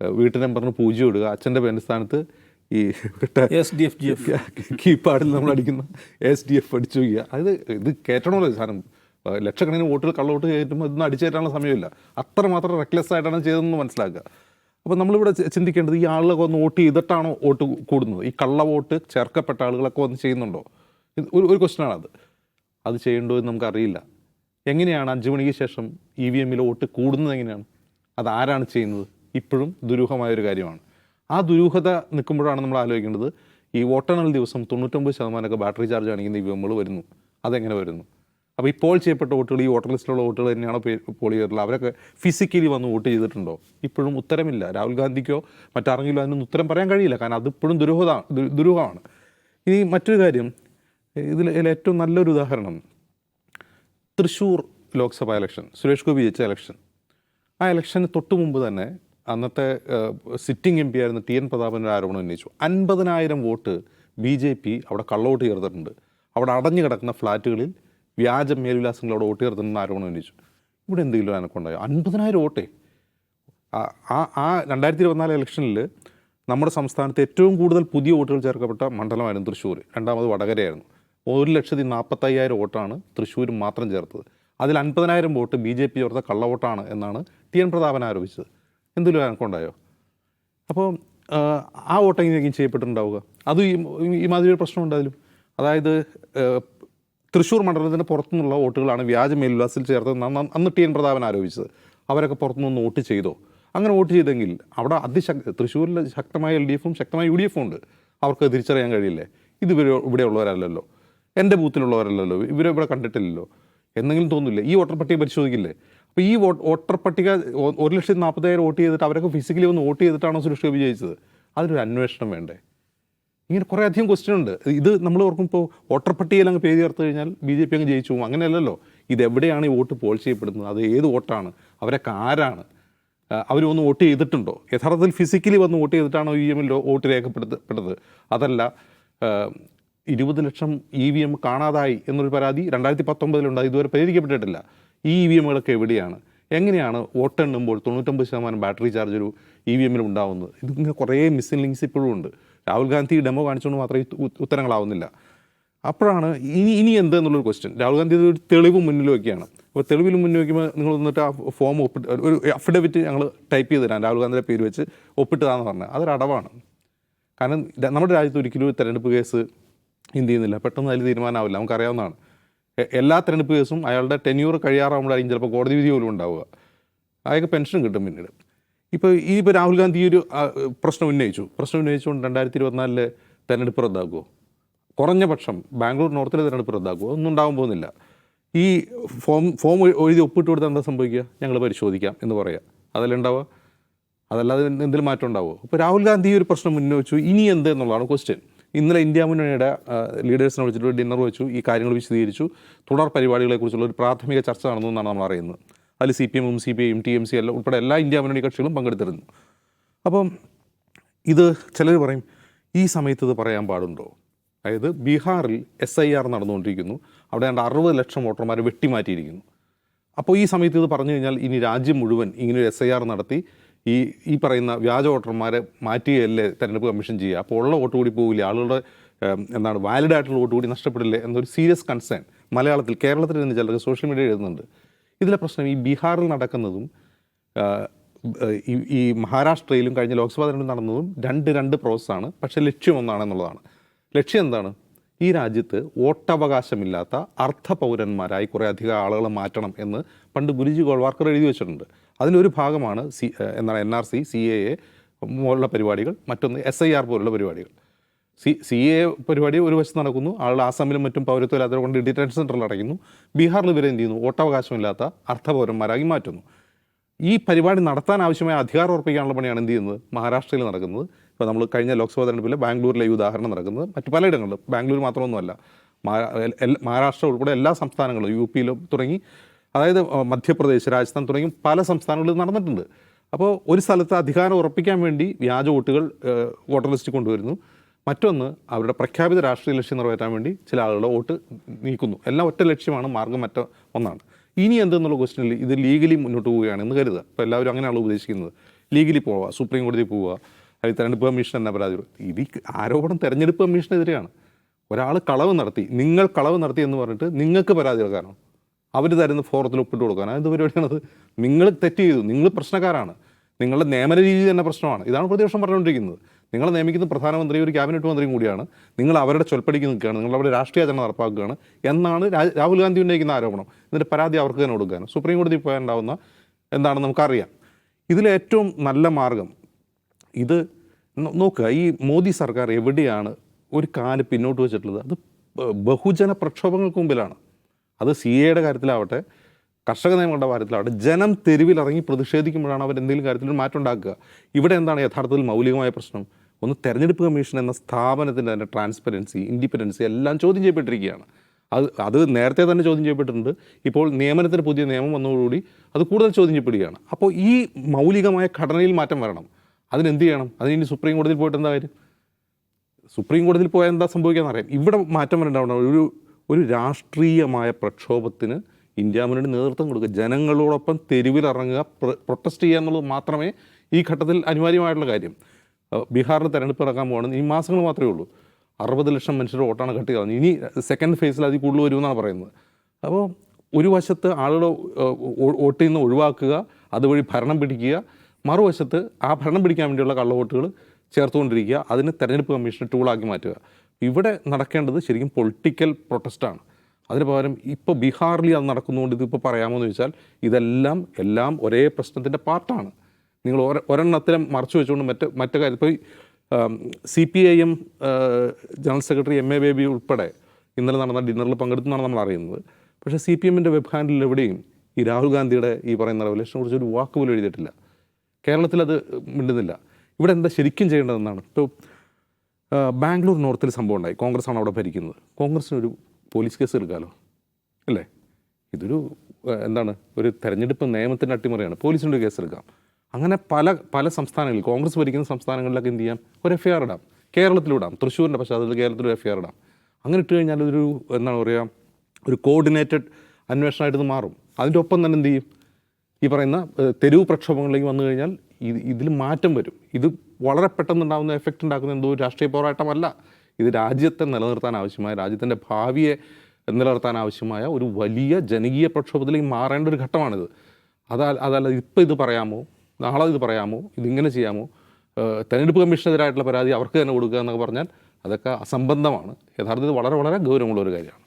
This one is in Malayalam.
വീട്ടു നമ്പറിന് പൂജ്യം ഇടുക. അച്ഛന്റെ പേരിന്റെ സ്ഥാനത്ത് ഈ S D F G F കീപാഡിൽ നമ്മൾ അടിക്കുന്ന എസ് ഡി എഫ് അടിച്ചു വയ്ക്കുക. അത് ഇത് കയറ്റണമല്ലോ സാധനം? ലക്ഷക്കണക്കിന് വോട്ടുകൾ കള്ളവോട്ട് കയറ്റുമ്പോൾ ഇതൊന്നും അടിച്ചു കയറ്റാനുള്ള സമയമില്ല. അത്രമാത്രം റെക്ലെസ് ആയിട്ടാണ് ചെയ്തതെന്ന് മനസ്സിലാക്കുക. അപ്പോൾ നമ്മളിവിടെ ചിന്തിക്കേണ്ടത് ഈ ആളുകളൊക്കെ വന്ന് വോട്ട് ചെയ്തിട്ടാണോ വോട്ട് കൂടുന്നത്? ഈ കള്ള വോട്ട് ചേർക്കപ്പെട്ട ആളുകളൊക്കെ വന്ന് ചെയ്യുന്നുണ്ടോ? ഒരു ഒരു ക്വസ്റ്റനാണത് അത് ചെയ്യണ്ടോ എന്ന് നമുക്കറിയില്ല. എങ്ങനെയാണ് അഞ്ച് മണിക്ക് ശേഷം ഇ വി എമ്മിൽ വോട്ട് കൂടുന്നത് എങ്ങനെയാണ്? അത് ആരാണ് ചെയ്യുന്നത്? ഇപ്പോഴും ദുരൂഹമായൊരു കാര്യമാണ്. ആ ദുരൂഹത നിൽക്കുമ്പോഴാണ് നമ്മൾ ആലോചിക്കേണ്ടത് ഈ വോട്ടെണ്ണൽ ദിവസം തൊണ്ണൂറ്റൊമ്പത് ശതമാനമൊക്കെ ബാറ്ററി ചാർജ് കാണിക്കുന്ന ഈ വി എമ്മുകൾ വരുന്നു. അതെങ്ങനെ വരുന്നു? അപ്പോൾ ഇപ്പോൾ ചെയ്യപ്പെട്ട വോട്ടുകൾ ഈ വോട്ടർ ലിസ്റ്റിലുള്ള വോട്ടുകൾ തന്നെയാണ് പോൾ ചെയ്തിട്ടുള്ളത്? അവരൊക്കെ ഫിസിക്കലി വന്ന് വോട്ട് ചെയ്തിട്ടുണ്ടോ? ഇപ്പോഴും ഉത്തരമില്ല. രാഹുൽ ഗാന്ധിക്കോ മറ്റാരെങ്കിലും അതിനൊന്നും ഉത്തരം പറയാൻ കഴിയില്ല. കാരണം അതിപ്പോഴും ദുരൂഹത ദുരൂഹമാണ്. ഇനി മറ്റൊരു കാര്യം ഇതിൽ ഏറ്റവും നല്ലൊരു ഉദാഹരണം തൃശ്ശൂർ ലോക്സഭാ ഇലക്ഷൻ സുരേഷ് ഗോപി ജയിച്ച ഇലക്ഷൻ. ആ ഇലക്ഷന് തൊട്ട് മുമ്പ് തന്നെ അന്നത്തെ സിറ്റിംഗ് എം പി ആയിരുന്ന ടി എൻ പ്രതാപന്റെ ആരോപണം ഉന്നയിച്ചു. അൻപതിനായിരം വോട്ട് ബി ജെ പി അവിടെ കള്ളവോട്ട് ചേർത്തിട്ടുണ്ട്. അവിടെ അടഞ്ഞു കിടക്കുന്ന ഫ്ലാറ്റുകളിൽ വ്യാജ മേൽവിലാസങ്ങൾ അവിടെ വോട്ട് ചേർത്തിട്ടുണ്ടെന്ന് ആരോപണം ഉന്നയിച്ചു. ഇവിടെ എന്തെങ്കിലും അനക്കുണ്ടായോ? അൻപതിനായിരം വോട്ടേ? ആ- ആ രണ്ടായിരത്തി ഇരുപത്തിനാല് ഇലക്ഷനിൽ നമ്മുടെ സംസ്ഥാനത്ത് ഏറ്റവും കൂടുതൽ പുതിയ വോട്ടുകൾ ചേർക്കപ്പെട്ട മണ്ഡലമായിരുന്നു തൃശ്ശൂർ രണ്ടാമത് വടകരയായിരുന്നു. ഒരു ലക്ഷത്തി നാൽപ്പത്തയ്യായിരം വോട്ടാണ് തൃശ്ശൂർ മാത്രം ചേർത്തത്. അതിൽ അൻപതിനായിരം വോട്ട് ബി ജെ പി ചേർത്ത കള്ളവോട്ടാണ് എന്നാണ് ടി എൻ പ്രതാപൻ ആരോപിച്ചത്. എന്തെങ്കിലും അനക്കുണ്ടായോ അപ്പോൾ ആ വോട്ട് എങ്ങനെയായിരിക്കും ചെയ്യപ്പെട്ടിട്ടുണ്ടാവുക? അത് ഈ മാതിരി ഒരു പ്രശ്നമുണ്ടായാലും അതായത് തൃശ്ശൂർ മണ്ഡലത്തിന് പുറത്തുനിന്നുള്ള വോട്ടുകളാണ് വ്യാജ മേൽവിലാസിൽ ചേർത്ത് അന്ന് ടി എൻ പ്രതാപൻ ആരോപിച്ചത്. അവരൊക്കെ പുറത്തുനിന്ന് വോട്ട് ചെയ്തോ? അങ്ങനെ വോട്ട് ചെയ്തെങ്കിൽ അവിടെ അതിശക് തൃശ്ശൂരിൽ ശക്തമായ എൽ ഡി എഫും ശക്തമായ യു ഡി എഫും ഉണ്ട്. അവർക്ക് തിരിച്ചറിയാൻ കഴിയില്ലേ? ഇത് ഇവർ ഇവിടെ ഉള്ളവരല്ലല്ലോ എന്റെ ബൂത്തിലുള്ളവരല്ലല്ലോ. ഇവരെ ഇവിടെ കണ്ടിട്ടില്ലല്ലോ. എന്തെങ്കിലും തോന്നില്ലേ ഈ വോട്ടർ പട്ടിക പരിശോധിക്കില്ലേ? അപ്പോൾ ഈ വോട്ട് വോട്ടർ പട്ടിക ഒരു ലക്ഷത്തി നാൽപ്പത്തായിരം വോട്ട് ചെയ്തിട്ട് അവരൊക്കെ ഫിസിക്കലി ഒന്ന് വോട്ട് ചെയ്തിട്ടാണോ സുരേഷ് ഗോപി ജയിച്ചത്? അതിനൊരു അന്വേഷണം വേണ്ടേ? ഇങ്ങനെ കുറേ അധികം ക്വസ്റ്റ്യൻ ഉണ്ട്. ഇത് നമ്മൾ ഓർക്കുമ്പോൾ വോട്ടർ പട്ടികയിൽ അങ്ങ് പേര് ചേർത്ത് കഴിഞ്ഞാൽ ബി ജെ പി അങ്ങ് ജയിച്ചു പോകും. അങ്ങനെയല്ലല്ലോ. ഇത് എവിടെയാണ് ഈ വോട്ട് പോൾ ചെയ്യപ്പെടുന്നത്? അത് ഏത് വോട്ടാണ്? അവരൊക്കെ ആരാണ്? അവർ വന്ന് വോട്ട് ചെയ്തിട്ടുണ്ടോ? യഥാർത്ഥത്തിൽ ഫിസിക്കലി വന്ന് വോട്ട് ചെയ്തിട്ടാണോ ഇ എമ്മിൽ വോട്ട് രേഖപ്പെടുത്തപ്പെട്ടത് അതല്ല ഇരുപത് ലക്ഷം ഇ വി എം കാണാതായി എന്നൊരു പരാതി രണ്ടായിരത്തി പത്തൊമ്പതിലുണ്ടായി. ഇതുവരെ പരിഹരിക്കപ്പെട്ടിട്ടില്ല. ഈ ഇ വി എമ്മുകളൊക്കെ എവിടെയാണ്? എങ്ങനെയാണ് വോട്ടെണ്ണുമ്പോൾ തൊണ്ണൂറ്റൊമ്പത് ശതമാനം ബാറ്ററി ചാർജ് ഒരു ഇ വി എമ്മിൽ ഉണ്ടാവുന്നത്? ഇതിങ്ങനെ കുറേ മിസ്സിംഗ് ലിങ്ക്സ് ഇപ്പോഴും ഉണ്ട്. രാഹുൽ ഗാന്ധി ഡെമോ കാണിച്ചുകൊണ്ട് മാത്രമേ ഉത്തരങ്ങളാവുന്നില്ല. അപ്പോഴാണ് ഇനി ഇനി എന്ത് എന്നുള്ളൊരു ക്വസ്റ്റ്യൻ രാഹുൽ ഗാന്ധി ഒരു തെളിവ് മുന്നിൽ വയ്ക്കുകയാണ് അപ്പോൾ തെളിവിൽ മുന്നിൽ വയ്ക്കുമ്പോൾ നിങ്ങൾ വന്നിട്ട് ആ ഫോം ഒപ്പിട്ട് ഒരു അഫിഡവിറ്റ് ഞങ്ങൾ ടൈപ്പ് ചെയ്ത് തരാം. രാഹുൽ ഗാന്ധിയുടെ പേര് വെച്ച് ഒപ്പിട്ടതാന്ന് പറഞ്ഞാൽ അതൊരു അടവാണ്. കാരണം നമ്മുടെ രാജ്യത്ത് ഒരിക്കലും ഒരു തെരഞ്ഞെടുപ്പ് കേസ് എന്ത് ചെയ്യുന്നില്ല. പെട്ടെന്ന് അതിൽ തീരുമാനമാവില്ല നമുക്കറിയാവുന്നതാണ്. എല്ലാ തെരഞ്ഞെടുപ്പ് കേസും അയാളുടെ ടെന്യൂർ കഴിയാറാകുമ്പോഴായിരിക്കും ചിലപ്പോൾ കോടതി വിധി പോലും ഉണ്ടാവുക. അയാൾക്ക് പെൻഷൻ കിട്ടും പിന്നീട്. ഇപ്പോൾ ഈ ഇപ്പോൾ രാഹുൽ ഗാന്ധി ഒരു പ്രശ്നം ഉന്നയിച്ചു. പ്രശ്നം ഉന്നയിച്ചുകൊണ്ട് രണ്ടായിരത്തി ഇരുപത്തിനാലിൽ തെരഞ്ഞെടുപ്പ് റദ്ദാക്കുമോ കുറഞ്ഞ പക്ഷം ബാംഗ്ലൂർ നോർത്തിലെ തെരഞ്ഞെടുപ്പ് റദ്ദാക്കുമോ ഒന്നും ഉണ്ടാകാൻ പോകുന്നില്ല. ഈ ഫോം ഫോം എഴു- എഴുതി ഒപ്പിട്ട് കൊടുത്താൽ എന്താ സംഭവിക്കുക? ഞങ്ങൾ പരിശോധിക്കാം എന്ന് പറയുക അതല്ലേ ഉണ്ടാവുക? അതല്ലാതെ എന്തെങ്കിലും മാറ്റം ഉണ്ടാവുമോ? അപ്പോൾ രാഹുൽ ഗാന്ധി ഒരു പ്രശ്നം ഉന്നയിച്ചു. ഇനി എന്ത് എന്നുള്ളതാണ് ക്വസ്റ്റ്യൻ ഇന്നലെ ഇന്ത്യ മുന്നണിയുടെ ലീഡേഴ്സിനെ വിളിച്ചിട്ട് ഡിന്നർ വെച്ചു ഈ കാര്യങ്ങൾ വിശദീകരിച്ചു. തുടർ പരിപാടികളെക്കുറിച്ചുള്ള ഒരു പ്രാഥമിക ചർച്ച നടന്നു എന്നാണ് നമ്മൾ അറിയുന്നത്. അതിൽ സി പി എമ്മും സി പി ഐയും ടി എം സി എല്ലാം ഉൾപ്പെടെ എല്ലാ ഇന്ത്യ മുന്നണി കക്ഷികളും പങ്കെടുത്തിരുന്നു. അപ്പം ഇത് ചിലർ പറയും ഈ സമയത്ത് ഇത് പറയാൻ പാടുണ്ടോ? അതായത് ബീഹാറിൽ എസ് ഐ ആർ നടന്നുകൊണ്ടിരിക്കുന്നു. അവിടെ ഏതാണ്ട് അറുപത് ലക്ഷം വോട്ടർമാരെ വെട്ടിമാറ്റിയിരിക്കുന്നു. അപ്പോൾ ഈ സമയത്ത് ഇത് പറഞ്ഞു കഴിഞ്ഞാൽ ഇനി രാജ്യം മുഴുവൻ ഇങ്ങനെ ഒരു എസ് ഐ ആർ നടത്തി ഈ ഈ പറയുന്ന വ്യാജ വോട്ടർമാരെ മാറ്റുകയല്ലേ തെരഞ്ഞെടുപ്പ് കമ്മീഷൻ ചെയ്യുക? അപ്പോൾ ഉള്ള വോട്ട് കൂടി പോവില്ല? ആളുകളുടെ എന്താണ് വാലിഡ് ആയിട്ടുള്ള വോട്ട് കൂടി നഷ്ടപ്പെടില്ലേ എന്നൊരു സീരിയസ് കൺസേൺ മലയാളത്തിൽ കേരളത്തിൽ നിന്ന് ചിലർക്ക് സോഷ്യൽ മീഡിയ എഴുതുന്നുണ്ട്. ഇതിലെ പ്രശ്നം ഈ ബീഹാറിൽ നടക്കുന്നതും ഈ ഈ മഹാരാഷ്ട്രയിലും കഴിഞ്ഞ ലോക്സഭാ തെരഞ്ഞെടുപ്പ് നടന്നതും രണ്ട് രണ്ട് പ്രോസസ്സാണ് പക്ഷേ ലക്ഷ്യം ഒന്നാണെന്നുള്ളതാണ്. ലക്ഷ്യം എന്താണ്? ഈ രാജ്യത്ത് വോട്ടവകാശമില്ലാത്ത അർത്ഥ പൗരന്മാരായി കുറേ അധികം ആളുകളെ മാറ്റണം എന്ന് പണ്ട് ഗുരുജി ഗോൾവാർക്കർ എഴുതി വെച്ചിട്ടുണ്ട്. അതിലൊരു ഭാഗമാണ് സി എന്താണ് N R C C A A പോലുള്ള പരിപാടികൾ മറ്റൊന്ന് എസ് ഐ ആർ പോലുള്ള പരിപാടികൾ. സി സി എ പരിപാടി ഒരു വശത്ത് നടക്കുന്നു ആളുകൾ ആസാമിലും മറ്റും പൗരത്വമില്ലാത്തവരെ കൊണ്ട് ഡിറ്റൻഷൻ സെന്ററിൽ അടയ്ക്കുന്നു. ബീഹാറിൽ ഇവരെ എന്ത് ചെയ്യുന്നു? വോട്ടവകാശമില്ലാത്ത അർത്ഥപൗരന്മാരാക്കി മാറ്റുന്നു. ഈ പരിപാടി നടത്താൻ ആവശ്യമായ അധികാരം ഉറപ്പിക്കാനുള്ള പണിയാണ് എന്ത് ചെയ്യുന്നത്? മഹാരാഷ്ട്രയിൽ നടക്കുന്നത്. ഇപ്പോൾ നമ്മൾ കഴിഞ്ഞ ലോക്സഭാ തെരഞ്ഞെടുപ്പിൽ ബാംഗ്ലൂരിലെ ഈ ഉദാഹരണം നടക്കുന്നത്. മറ്റു പലയിടങ്ങളിലും ബാംഗ്ലൂർ മാത്രമൊന്നുമല്ല മഹാരാഷ്ട്ര ഉൾപ്പെടെ എല്ലാ സംസ്ഥാനങ്ങളും യു പിയിലും തുടങ്ങി അതായത് മധ്യപ്രദേശ് രാജസ്ഥാൻ തുടങ്ങി പല സംസ്ഥാനങ്ങളിൽ നടന്നിട്ടുണ്ട്. അപ്പോൾ ഒരു സ്ഥലത്ത് അധികാരം ഉറപ്പിക്കാൻ വേണ്ടി വ്യാജ വോട്ടുകൾ വോട്ടർ ലിസ്റ്റ് കൊണ്ടുവരുന്നു. മറ്റൊന്ന് അവരുടെ പ്രഖ്യാപിത രാഷ്ട്രീയ ലക്ഷ്യം നിറവേറ്റാൻ വേണ്ടി ചില ആളുകളുടെ വോട്ട് നീക്കുന്നു. എല്ലാം ഒറ്റ ലക്ഷ്യമാണ് മാർഗം മറ്റ ഒന്നാണ്. ഇനി എന്തെന്നുള്ള ക്വസ്റ്റനിൽ ഇത് ലീഗലി മുന്നോട്ട് പോവുകയാണ് എന്ന് കരുതുക. അപ്പോൾ എല്ലാവരും അങ്ങനെയാണ് ഉപദേശിക്കുന്നത് ലീഗലി പോവുക സുപ്രീം കോടതി പോവുക അല്ലെങ്കിൽ തെരഞ്ഞെടുപ്പ് കമ്മീഷൻ എന്ന പരാതി. ഇത് ആരോപണം തെരഞ്ഞെടുപ്പ് കമ്മീഷനെതിരെയാണ്. ഒരാൾ കളവ് നടത്തി നിങ്ങൾ കളവ് നടത്തി എന്ന് പറഞ്ഞിട്ട് നിങ്ങൾക്ക് പരാതി കൊടുക്കാനോ അവർ തരുന്ന ഫോറത്തിൽ ഒപ്പിട്ട് കൊടുക്കാൻ. അത് പരിപാടിയാണത്. നിങ്ങൾ തെറ്റ് ചെയ്തു. നിങ്ങൾ പ്രശ്നക്കാരാണ്. നിങ്ങളുടെ നിയമന രീതി തന്നെ പ്രശ്നമാണ്. ഇതാണ് പ്രതിപക്ഷം പറഞ്ഞുകൊണ്ടിരിക്കുന്നത്. നിങ്ങളെ നിയമിക്കുന്ന പ്രധാനമന്ത്രി ഒരു ക്യാബിനറ്റ് മന്ത്രിയും കൂടിയാണ്. നിങ്ങൾ അവരുടെ ചൊൽപ്പടിക്ക് നിൽക്കുകയാണ്. നിങ്ങൾ അവരുടെ രാഷ്ട്രീയ അജണ്ട നടപ്പാക്കുകയാണ്. എന്നാണ് രാഹുൽ ഗാന്ധി ഉന്നയിക്കുന്ന ആരോപണം. എന്നിട്ട് പരാതി അവർക്ക് തന്നെ കൊടുക്കാനും സുപ്രീം കോടതി പോയാൽ ഉണ്ടാവുന്ന എന്താണെന്ന് നമുക്കറിയാം. ഇതിലേറ്റവും നല്ല മാർഗം ഇത് നോക്കുക. ഈ മോദി സർക്കാർ എവിടെയാണ് ഒരു കാൽ പിന്നോട്ട് വെച്ചിട്ടുള്ളത്? അത് ബഹുജന പ്രക്ഷോഭങ്ങൾക്ക് മുമ്പിലാണ്. അത് സി എയുടെ കാര്യത്തിലാവട്ടെ കർഷക നിയമങ്ങളുടെ കാര്യത്തിലാവട്ടെ ജനം തെരുവിലിറങ്ങി പ്രതിഷേധിക്കുമ്പോഴാണ് അവർ എന്തെങ്കിലും കാര്യത്തിൽ ഒരു മാറ്റം ഉണ്ടാക്കുക. ഇവിടെ എന്താണ് യഥാർത്ഥത്തിൽ മൗലികമായ പ്രശ്നം? ഒന്ന് തെരഞ്ഞെടുപ്പ് കമ്മീഷൻ എന്ന സ്ഥാപനത്തിന്റെ തന്നെ ട്രാൻസ്പെറൻസി ഇൻഡിപെൻഡൻസി എല്ലാം ചോദ്യം ചെയ്യപ്പെട്ടിരിക്കുകയാണ്. അത് അത് നേരത്തെ തന്നെ ചോദ്യം ചെയ്യപ്പെട്ടിട്ടുണ്ട്. ഇപ്പോൾ നിയമനത്തിന് പുതിയ നിയമം വന്നതോടുകൂടി അത് കൂടുതൽ ചോദ്യം ചെയ്യപ്പെടുകയാണ്. അപ്പോൾ ഈ മൗലികമായ ഘടനയിൽ മാറ്റം വരണം. അതിനെന്ത് ചെയ്യണം? അതിന് സുപ്രീം കോടതിയിൽ പോയിട്ട് എന്താ കാര്യം? സുപ്രീം കോടതിയിൽ പോയാൽ എന്താ സംഭവിക്കാമെന്ന് അറിയാം ഇവിടെ മാറ്റം വരണ്ടാവണം ഒരു ഒരു രാഷ്ട്രീയമായ പ്രക്ഷോഭത്തിന് ഇന്ത്യ മുന്നണി നേതൃത്വം കൊടുക്കുക. ജനങ്ങളോടൊപ്പം തെരുവിലിറങ്ങുക പ്രൊട്ടസ്റ്റ് ചെയ്യുക എന്നുള്ളത് മാത്രമേ ഈ ഘട്ടത്തിൽ അനിവാര്യമായിട്ടുള്ള കാര്യം. ബീഹാറിന് തെരഞ്ഞെടുപ്പ് ഇറക്കാൻ പോകണം ഈ മാസങ്ങൾ മാത്രമേ ഉള്ളൂ. അറുപത് ലക്ഷം മനുഷ്യരുടെ വോട്ടാണ് കട്ട് ചെയ്തത് ഇനി സെക്കൻഡ് ഫേസിൽ അതിൽ കൂടുതൽ വരുമെന്നാണ് പറയുന്നത്. അപ്പോൾ ഒരു വശത്ത് ആളുകൾ വോട്ട് ചെയ്യുന്ന ഒഴിവാക്കുക അതുവഴി ഭരണം പിടിക്കുക മറുവശത്ത് ആ ഭരണം പിടിക്കാൻ വേണ്ടിയുള്ള കള്ളവോട്ടുകൾ ചേർത്തുകൊണ്ടിരിക്കുക അതിന് തെരഞ്ഞെടുപ്പ് കമ്മീഷനെ ടൂളാക്കി മാറ്റുക. ഇവിടെ നടക്കേണ്ടത് ശരിക്കും പൊളിറ്റിക്കൽ പ്രൊട്ടസ്റ്റാണ്. അതിന് പകരം ഇപ്പോൾ ബീഹാറിൽ അത് നടക്കുന്നതുകൊണ്ട് ഇതിപ്പോൾ പറയാമോ എന്ന് ചോദിച്ചാൽ ഇതെല്ലാം എല്ലാം ഒരേ പ്രശ്നത്തിന്റെ പാർട്ടാണ്. നിങ്ങൾ ഒരെ ഒരെണ്ണത്തിലും മറച്ചു വെച്ചുകൊണ്ട് മറ്റ് മറ്റു കാര്യം ഇപ്പോൾ C P I M general secretary M A Baby ഉൾപ്പെടെ ഇന്നലെ നടന്ന ഡിന്നറിൽ പങ്കെടുത്തെന്നാണ് നമ്മൾ അറിയുന്നത്. പക്ഷേ സി പി എമ്മിന്റെ വെബ് ഹാൻഡിൽ എവിടെയും ഈ രാഹുൽ ഗാന്ധിയുടെ ഈ പറയുന്ന റെവലേഷനെ കുറിച്ച് ഒരു വാക്ക് പോലും എഴുതിയിട്ടില്ല. കേരളത്തിൽ അത് മിണ്ടുന്നില്ല. ഇവിടെ എന്താ ശരിക്കും ചെയ്യേണ്ടതെന്നാണ്. ഇപ്പോൾ ബാംഗ്ലൂർ നോർത്തിൽ സംഭവം ഉണ്ടായി. കോൺഗ്രസ് ആണ് അവിടെ ഭരിക്കുന്നത്. കോൺഗ്രസ്സിനൊരു പോലീസ് കേസ് എടുക്കാമല്ലോ അല്ലേ? ഇതൊരു എന്താണ് ഒരു തെരഞ്ഞെടുപ്പ് നിയമത്തിന്റെ അട്ടിമറിയാണ്. പോലീസിന്റെ കേസ് എടുക്കാം. അങ്ങനെ പല പല സംസ്ഥാനങ്ങളിൽ കോൺഗ്രസ് ഭരിക്കുന്ന സംസ്ഥാനങ്ങളിലൊക്കെ എന്ത് ചെയ്യാം? ഒരു എഫ് ഐ ആർ ഇടാം. കേരളത്തിലിടാം തൃശ്ശൂരിന്റെ പശ്ചാത്തലത്തിൽ കേരളത്തിൽ എഫ് ഐ ആർ ഇടാം. അങ്ങനെ ഇട്ട് കഴിഞ്ഞാൽ ഇതൊരു എന്താണ് പറയുക ഒരു കോർഡിനേറ്റഡ് അന്വേഷണമായിട്ട് മാറും. അതിന്റെ ഒപ്പം തന്നെ എന്ത് ചെയ്യും? ഈ പറയുന്ന തെരുവ് പ്രക്ഷോഭങ്ങളിലേക്ക് വന്നു കഴിഞ്ഞാൽ ഇത് ഇതിൽ മാറ്റം വരും. ഇത് വളരെ പെട്ടെന്നുണ്ടാകുന്ന എഫക്റ്റ് ഉണ്ടാക്കുന്ന എന്തോ രാഷ്ട്രീയ പോരാട്ടമല്ല. ഇത് രാജ്യത്തെ നിലനിർത്താൻ ആവശ്യമായ രാജ്യത്തിന്റെ ഭാവിയെ നിലനിർത്താൻ ആവശ്യമായ ഒരു വലിയ ജനകീയ പ്രക്ഷോഭത്തിലേക്ക് മാറേണ്ട ഒരു ഘട്ടമാണിത്. അതാ അതല്ല ഇപ്പം ഇത് പറയാമോ? നാളെ ഇത് പറയാമോ? ഇതിങ്ങനെ ചെയ്യാമോ? തെരഞ്ഞെടുപ്പ് കമ്മീഷനെതിരായിട്ടുള്ള പരാതി അവർക്ക് തന്നെ കൊടുക്കുക എന്നൊക്കെ പറഞ്ഞാൽ അതൊക്കെ അസംബന്ധമാണ്. യഥാർത്ഥത്തിൽ വളരെ വളരെ ഗൗരവമുള്ള ഒരു കാര്യമാണ്.